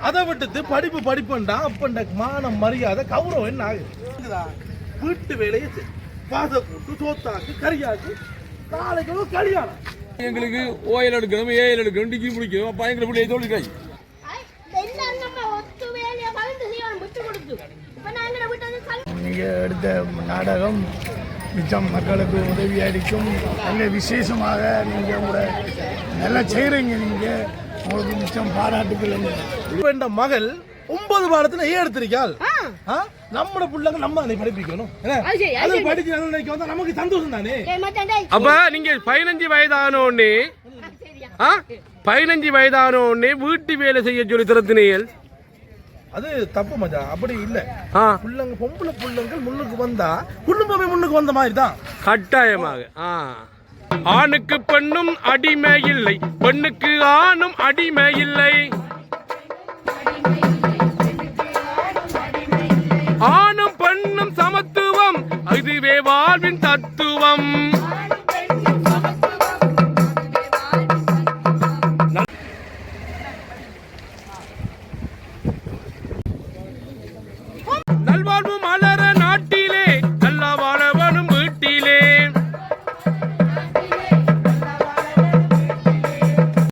அதை விட்டுட்டு படிப்பு படிப்புண்டா அப்பண்ட மானம் மரியாதை கௌரவம் என்ன ஆகுது? வீட்டு வேலையை. பாச கூட்டு சோத்தாக்கு கறியாக்கு நாளைக்கு கல்யாணம். எங்களுக்கு ஓயல் எடுக்கணும் ஏஎல் எடுக்கணும் டிகிரி முடிக்கணும் அப்ப எங்களை பிள்ளை தோல்வி நீங்கள் எடுத்த நாடகம் மிச்சம் மக்களுக்கு உதவி அளிக்கும் நல்ல விசேஷமாக நீங்கள் உங்களோட நல்லா செய்கிறீங்க நீங்கள் உங்களுக்கு மிச்சம் இப்ப இந்த மகள் ஒன்பது பாடத்துல ஏன் எடுத்திருக்காள். ஆ? நம்மட பிள்ளைங்க நம்ம அதை படிப்பிக்கணும்? அது. படிச்சு நல்ல நிலைக்கு வந்தா நமக்கு சந்தோஷம் தானே? அப்ப நீங்க பதினஞ்சு வயதான உடனே ஆ? பதினஞ்சு வயதான உடனே வீட்டு வேலை செய்ய சொல்லி திறத்தினீர்கள். அது தப்பு மச்சான் அப்படி இல்ல. ஆ. புள்ளங்க பொம்பளை புள்ளங்கள் முன்னுக்கு வந்தா குடும்பமே முன்னுக்கு வந்த மாதிரி தான் கட்டாயமாக ஆ. ஆணுக்கு பெண்ணும் அடிமை இல்லை பெண்ணுக்கு ஆணும் அடிமை இல்லை. ஆணும் பெண்ணும் சமத்துவம் இதுவே வாழ்வின் தத்துவம். நல்வாழ்வும்